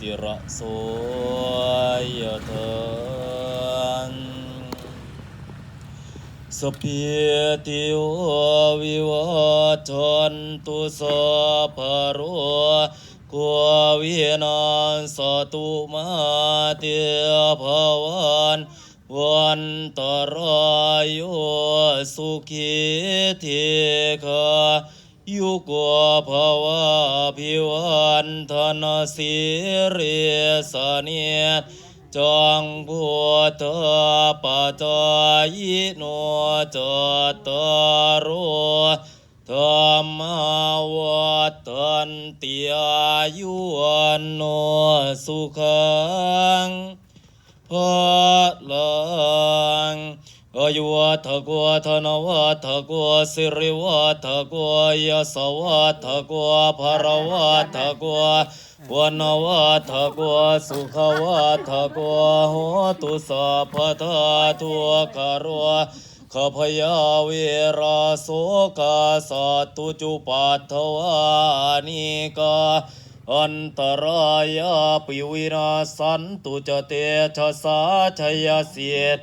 ติระโสยธานสพพิติโอวิวชนตุสัพพะโรโกวินาสตุมาเตภวันวันตรายโยสุขีเทคา ยุกวภาวะพิวันธนสิริสเนียจังพุทธปัจจายโนจตารโโธรรมวัฏันติอายุวันโนสุขังพลังอา ยุวัฏกัวธนวัฏกัวสิริวัฏกัวยสวัฏกัวภรวัฏกัววันวัฏกัวสุขวัฏกัวโหตุสัพพทาทุกขโรขพยาเวราโสกาสัตตุจุปัตถวานิกาอันตรายาปิวินาสันตุจเตชะสาชยเสียด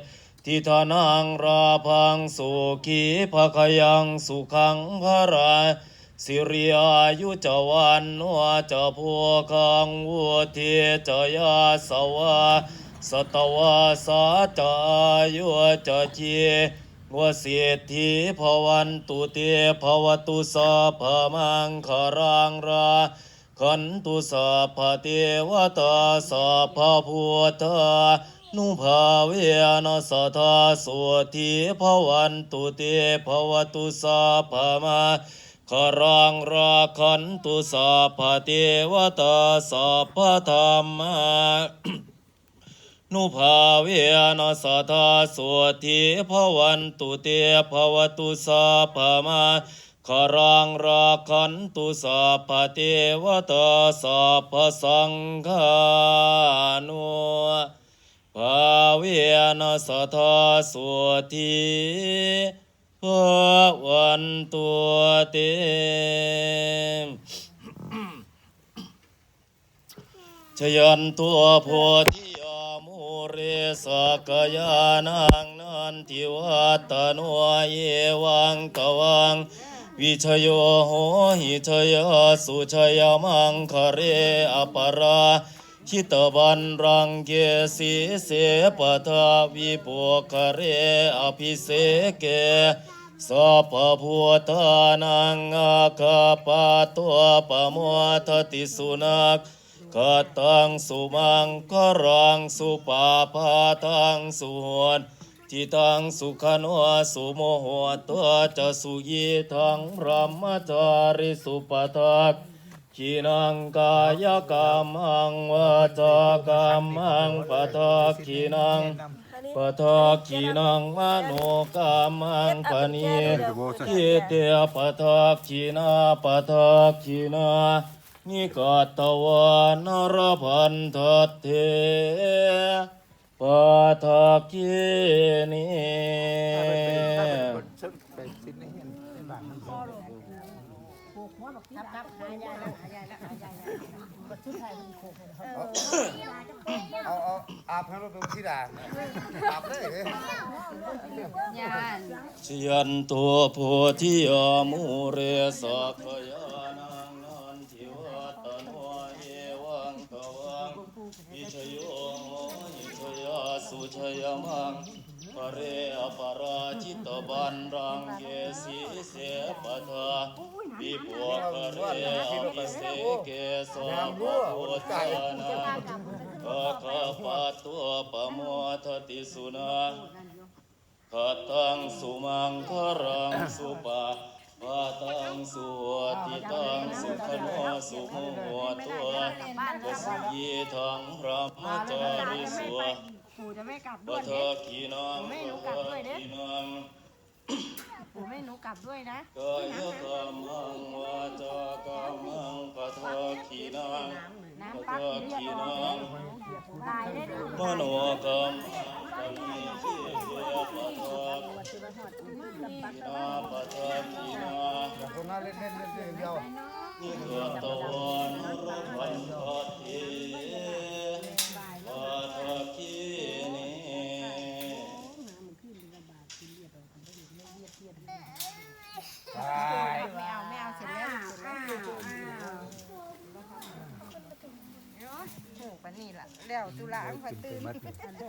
ทิทานังราพังสุขีภคยังสุขังพระราสิริอายุจวันโนจะพัวคังวุทิจยาสวะสตวาสาจายุจะเจวเสียทีภวันตุเตภวตุสัพมังคารังราขันตุสัพเทวตาสัพพพุทธา นุภาเวนะสัทธาสุทีภวันตุเตภวตุสัพพมาคารังราขันตุสัพเทวตาสัพธรรมานุภาเวนะสัทธาสุทีภวันตุเตภวตุสัพพมาคารังราคันตุสัพเทวตาสัพสังฆานุ ภาเวนสทธาสุทีภวันตุเตชยันตัวโพธิยามุเรสกยานังนันทิวัตโนเยวังตวังวิชโยโหหิชยสุชยมังคเรอปรา ชิตบันรังเกสีเสปทาวิปุคะเรอภิเสเกสัพพุทธานังอาคาปะตัวปะโมทติสุนักกตังสุมังกรังสุปาปาทังสุหวนทิตังสุขโนสุโมโหตัวจะสุยีทังระมจาริสุปทัก ขีนังกายกรรมังวาจากรรมังปทักขีนังปทักขีนังมโนกรรมังปณีทิเตปทักขีนาปทักขีนานิกาตวานรพันธเทปะทากินี ครับครับหายายแล้วหายายแล้วหายายแล้วชุดไทยมันโคกเลยครับเอาเอาอาบให้เราเป็นที่ด่าอาบเลยเฮ้ยยานชยันตัวโพธิยามุเรสกยานังนันทิวัตโนเยวังกวังวิชโยโหหิชยาสุชยมังปเรอปราชิตบันรังเกสีเสปทา วิปวกะเรอภิเสเกสะพะพุทธนังอาคาปะตัวปะโมทติสุนังขตังสุมังครังสุปะปะตังสุวติตังสุขโนสุโมโหตัวกสุยีทังพระมจาริสุวะปู่จะไม่กลับด้ปะวยทะขีนังปะทะขีนัง ปู่ไม่หนูกลับด้วยนะกายกรรมังวาจากรรมังปะทะขีนังปะน้ำปักทะเรียขีบร้อนัยงตายได้ด้วยมโนกรรมปณิทิเยปะทะขีนาปะทะขีนาคนนั้นเล่นเล่นเล่นเดียวเนาะนิตัวตนรุวันทอดเทขอทอคีนี ตาย ไม่เอาไม่เอาเสร็จแล้วเสร็จแล้วโอ้ปานนี่ล่ะ แล้วตุลาอังค่อยตื่น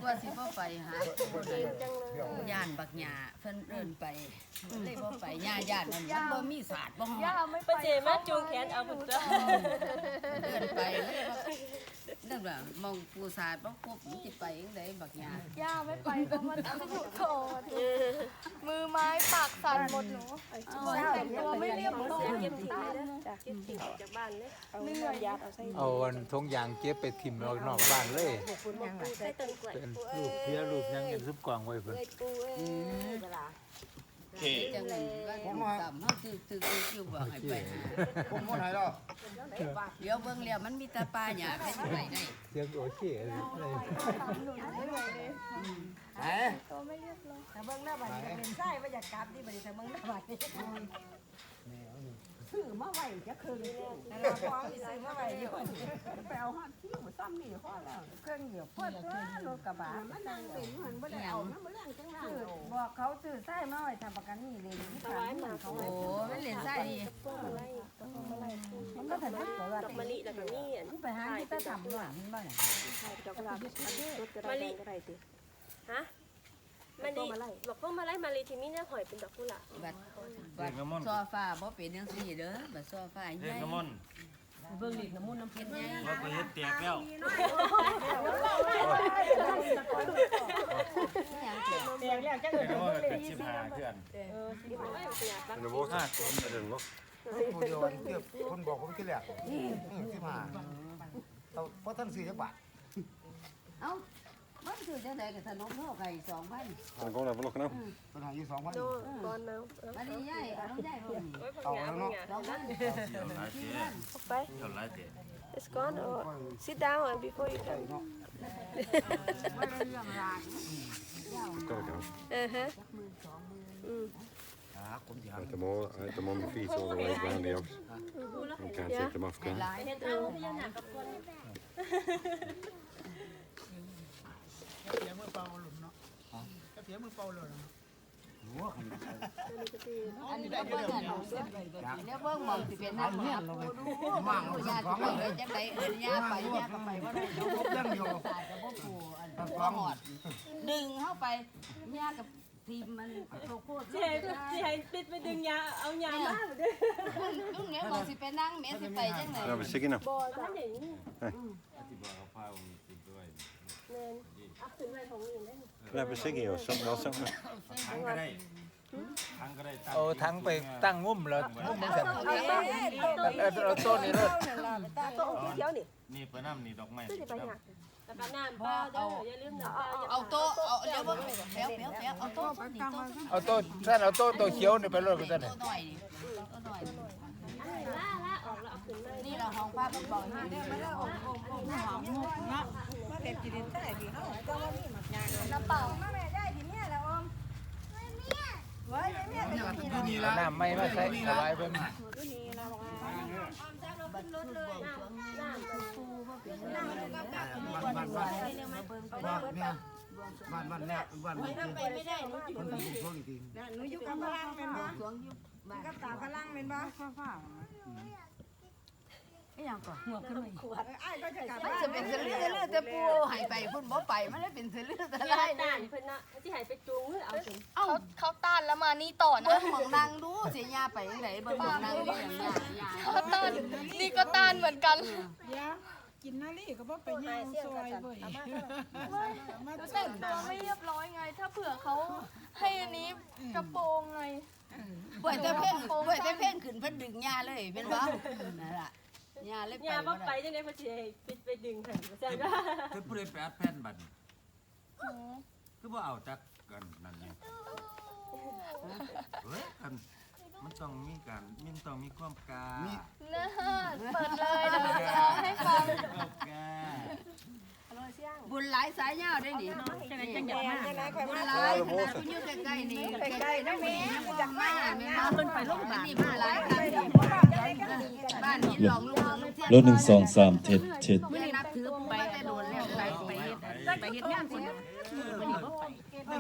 ว่าสิบ่ไปหาย่านบักหญ้าเพิ่นเอิ้นไปเลยบ่ไปหญ้าย่านนั่นมันบ่มีศาสตร์บ่ฮอดป้าเจมาจูงแขนเอาบุญเจ้าเอิ้นไปเลยว่านั่นว่ามองปูศาสตร์บ่ครบมันสิไปจังไดบักหญ้าย่าไม่ไปก็มาทำถูกโทษมือไม้ปากสั่นหมดหนูแต่งตัวไม่เรียบร้อยเก็บทิ้งเลยนะเก็บทิ้งออกจากบ้านเลยเหนื่อยยัดเอาใส่เอาอันทงยางเก็บไปทิ่มออกนอกบ้านเลยใส่ต้นกล้วยเป็นรูปเพียรูปหยังเห็นซุปกวางไว้เพิ่นปูเอ้ยเวลาเคจังได๋ว่าตามเฮาตึกตึกอยู่บ่ให้ไปหาผมคนไหนหรอกเดี๋ยวเบิ่งแล้วมันมีแต่ป่าหญ้าไปสิไปได้เสียงโอเคเลยไหนแต่เบิ่งหน้าบัดนี้เป็นไส้ว่าอยากกลับที่บัดนี้แต่เบิ่งหน้าบัดนี้ ซื้อมาไว้จะคืนนั่นล่ะฟ้องซื้อมาไว้อยู่ไปเอาฮอดที่หัวซ้ำนี่ฮอดแล้วเครื่องเหยียบเพิ่นรถกระบะมันนั่งเป็นเหมือนบ่ได้เอานำบ่แรงจังหวะบอกเขาซื้อไส้มาไว้ทำประกันนี่เลยที่ขายเหมือนเขาโอ้มันเล่นไส้นี่มันก็ถึงเกิดดอกมะลิแล้วก็นี่อันไปหาที่ตาทำหน่อยมันบ่เนี่ยดอกกุหลาบมะลิอะไรติฮะ มะลิบอกพวกมะลิมะลิที่มีเนี่ยหอยเป็นดอกกุหลาบบัดบัดโซฟาบ่เป็นจังซี่เด้อบัดโซฟาใหเด็กญ่น้ำมันเบิ่งลิดน้ำมูลน้ำเพชรใหญ่ว่าไปเฮ็ดแตกแล้วเตียงแล้วจังเลยแต่ว่าเป็นชิบหาเพื่อนห้าคนเดินวะผู้เดียวอันเดียวคนบอกผมที่แรกอืมที่มาเอาเพราะท่านซื้อจักบาทเอ้า มันคือจังไดกับขนมเฮาไก่2,000 Han går där på luckan upp. ปัญหาอยู่สองพันโตก่อนนะอันนี้ใหญ่เอาน้ำใหญ่บ่นี่ไว้ผักหยาผักหยาสองพันเดี๋ยวหลายเจ๊ไปเดี๋ยวหลายเจ๊ It's gone or sit down and before you come. Ska vi kanske. Uh-huh. หาคนที่หา Äter må- äter många fis all the way around the house. Man can't take them off ห again. ลายเฮ็ดเอาพญานาคกับคนหัวคนอันนี้ก็เบิ่งอันแล้วเบิ่งหมองสิเป็นน้ำเนี่ยมั่งเอาญาสักติของไปเลยจังไดเอิ้นย่าไปยาก็ไปบ่ได้เดี๋ยวพบเรื่องอยู่ศาสตร์ก็บ่ปูอันบ่หอดดึงเข้าไปยากับทีมมันโลโก้สิให้สิให้ปิดไปดึงยาเอายามาเด้อลุงเนี่ยบอกสิไปนั่งแม่สิไปจังได๋ Där har vi ciggarna. บ่ท่านอย่างนี้แม่นเอาขึ้น ไว้ของอื่นได้ Där har vi ciggar och sånt. Ja, sånt. ทั้งก็ได้ทั้งก็ได้เอาทั้งไปตั้งงุ่มแล้วงุ่มมันสั่นเอาเอาต้นนี้รถโตะเขียวๆนี่นี่เปิ้นน้ำนี่ดอกไม้คือสิไปหาแล้วก็น้ำปลาเด้ออย่าลืมน้ำปลาอย่าเอาโต๊ะเอาเดี๋ยวเบิ่งแป๊วแป๊วแป๊วเอาโต๊ะนี่โต๊ะเอาต้นท่านเอาต้นตัวเขียวนี่ไปรถไปโต๊ะซั่นน่ะหน่อยนี่โต๊ะหน่อยล่าล่าออกแล้วเอาขึ้นมานี่เราห้องภาพมันบอกให้ได้มาแล้วมา เผ็ดกินได้ดีเนาก็ว่ามีหมักยางน้ำเปล่ามาแม่ได้ทีเนี้ยแล้วอมไว้แม่เป็นที่นี่เอาละน้ำไม่มาใส่ถวายเพิ่นบ้านบ้านบ้านบ้านเนี่ยบ้านบ้านเนี่ยบ้านนี้ไม่ได้คนที่ถูกช่วงอีกทีหนูอยู่กับพลังเป็นบ่สวงอยู่บ้านกับตาพลังเป็นบ่ฟ้า อีหยังก่อนหัวขึ้นมาๆไอ้ก็จะกลับมันบ้านจะเป็นเสือเลือดเลือดแต่ปูให้ไปพุ่นบ่ไปมันเลยเป็นเสือเลือดแต่ยาไรด่านเพิ่นน่ะที่ให้ไปจูงเอาขึ้นเอ้าเขาเขาต้านแล้วมานี่ต่อนะเบิ่งหมองนางดูสิยาไปจังไดเบิ่งหมองนางนี่อย่างยายาเขาต้านนี่ก็ต้านเหมือนกันกินนาลีก็บ่ไปย่างซอยเว้ยมาแต่งตัวไม่เรียบร้อยไง ถ้าเผื่อเขาให้อันนี้กระโปรงไงป่วยแต่เพ่งป่วยแต่เพ่งขึ้นเพิ่นดึงยาเลยเป็นบ่นั่นล่ะ ยาเลยไปยาบ่บ่ไปได้จังได๋เพิ่นสิให้ปิดไปดึงให้ว่าซั่นว่าเพิ่นผู้ใดไปอัดแผ่นบัดนี้คือบ่เอาจักกันนั่นนี่เฮ้ยกันมันต้องมีการมันต้องมีความกล้านะฮะเปิดเล ยเดี๋ยวเราจะร้องให้ฟังความกล้าบุญหลายสายยาวได้นี่จังได๋จังอยากมาบุญหลายขนาดคุณอยู่ใกล้ๆนี่ใกล้ๆนั่นนี่ยังบ่มาแม่มาเพิ่นไปโรงพยาบาลนี่มาหลายครั้งนี่บ้านหินหลองลุงเทียนรถหนึ่งสองสามเจ็ดเจ็ดมื้อนี้นับถือไปแต่โดนแล้วไปไปเฮ็ดไปเฮ็ดงานคนมื้อนี้บ่ไป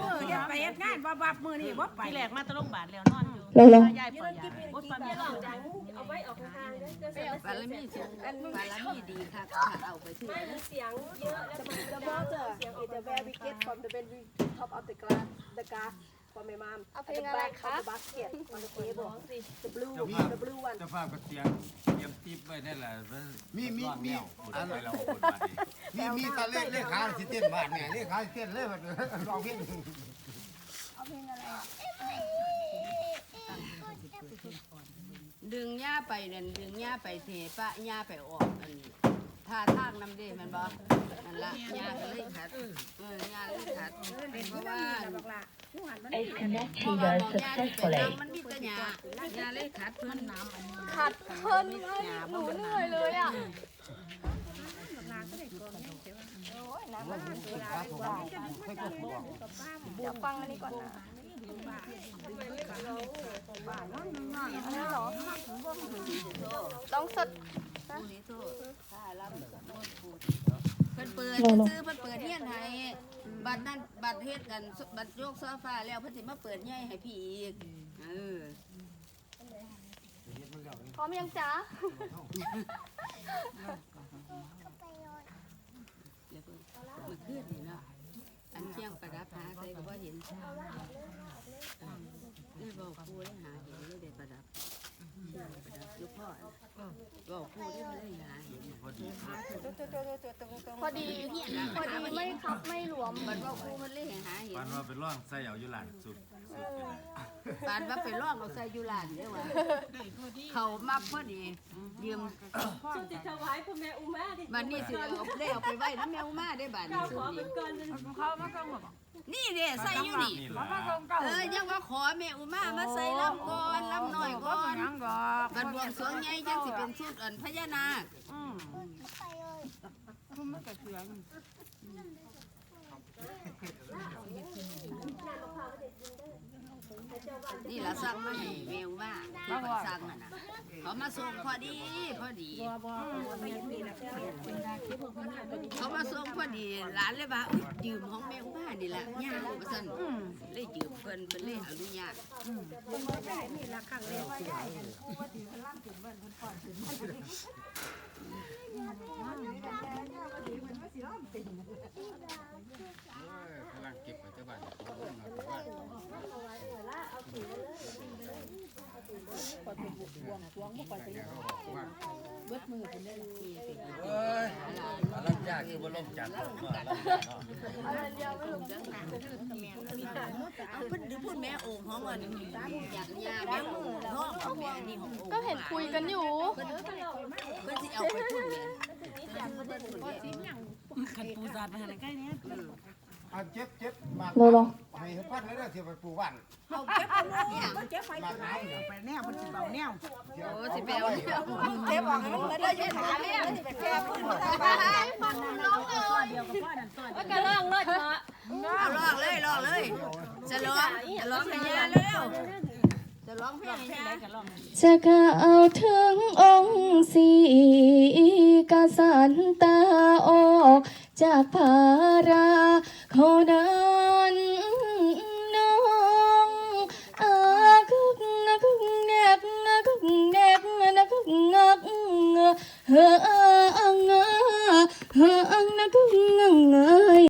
มื้ออย่าไปเฮ็ดงานบ่บับมื้อนี้บ่ไปที่แรกมาตะโรงพยาบาลแล้วนอนอยู่ เราเรายายปล่อยยาบ่ฟังยาเอาดังเอาไว้ออกทางๆนะเดี๋ยวเสียงบารมีสูงบารมีดีค่ะถ้าเอาไปถือไม่มีเสียงเยอะแล้วมันจะ The บอก water เสียง is the very get from the very top of the glass, the gas from my mom. At the back of the basket on the table. The blue, the blue one. เจ้าภาพก็เตรียมเตรียมติ๊บไว้นั่นแหละมันมีมีมีอันไปเราคนมาดีมีมีตาเลขเลขขาสิเต้นบ้านเนี่ยเลขขาสิเต้นเลยแบบร้องเพลง ดึงหญ้าไปนั่นดึงหญ้าไปเทปะหญ้าไปออกอันท่าทางน้ำเด้มันบ่นั่นละหญ้าก็เลยขัดเออหญ้าเลยขัดเพราะว่า I connect เพราะว่าหมองหญ้าที่เป็นน้ำมันมีแต่หญ้าหญ้าเลยขัดเพิ่นน้ำอันนี้ขัดเพิ่นให้หนูเหนื่อยเลยอะเดี๋ยวฟังอันนี้ก่อนนะ ต้องสดผู้นี้โทษถ้าลำกับโทษผู้เพิ่นเปิดซื้อเพิ่นเปิดเฮียนให้บัตรนั้นบัตรเฮ็ดกันบัตรโยกโซฟาแล้วเพิ่นสิมาเปิดใหญ่ให้พี่อีกเออพร้อมยังจ๊ะเดี๋ยวเพิ่นมื้อคืนนี่เนาะอันเที่ยงประดับหาใส่ก็บ่เห็นเล ยบอกครูได้หาเห็นเลยได้ประดับประดับอยู่พ่อบอกครูได้ไมาเลยหาเห็นพอดีพอดีพอดีไม่ครับไม่หลวมมันว่าครูมันเลยหาเห็นปันว่าเป็นร่องใส่เอาอยู่หลานสุดสุดไปเลยปานว่าไปลอกเอาใส่อยู่ร้านเด้อว่าเขามาพอดียืมชุดติดถวายพ่อแม่อุมาดิบัดนี้สิเอาได้เอาไปไว้น้ำแมวมาได้บัดนี้ขสุดอนี้เป็นก่อนเลย นี่เด้ใส่อยู่นี่ นี่แหละเออยังว่าขอแม่อุมามาใส่ลำก่อนลำหน่อยก่อนบัดบวงสรวงใหญ่จังสิเป็นชุดอันพญานาคนี่ละสั่งมาให้แมวมาที่เพิ่นสั่งอะนะ เขามาส่งพอดีพอดี เขามาส่งพอดีหลานเลยว่าอุ๊ยยืมของแม่บ้านนี่แหละย่าว่าซั่นเลยยืมเพิ่นเพิ่นเลยอนุญาต เบิดมือเล่นทีเป็นเอ้ยอาลังยากคือบ่ล่มจากคนมาแล้วเอาเพิ่นดูพูดแม่โอ่งของอันอยากยาแม่โอ่งท้องของแม่นี่ของโอ่งก็เห็นคุยกันอยู่เพิ่นเพิ่นสิเอาไปพูดแม่คันปูสาดมาให้ใกล้เนี้ อะเจ็บเจ็บมากเราลองให้พัดเลยเด้อสิไปปลูกบ้านเอาเก็บเอาเนี่ยมากน้ำเนี่ยไปแนวมันสิเบาแนวโอ้สิไปเอาเนี่ยเก็บออกให้มันเหมือนได้ยินหาแม่สิไปแก้พูดมาได้ฟังน้องเลยว่ากระล่องเลิศเนาะเอาลอกเลยลอกเลยจะร้องจะร้องให้ยาเร็วจะร้องเพลงให้ยาจะกล่าวถึงองค์สีกสันตาออกจากภารา เขานั้นน้องอาคึกงักแนกงักแนกนักงักเฮออังเฮออังนักงัง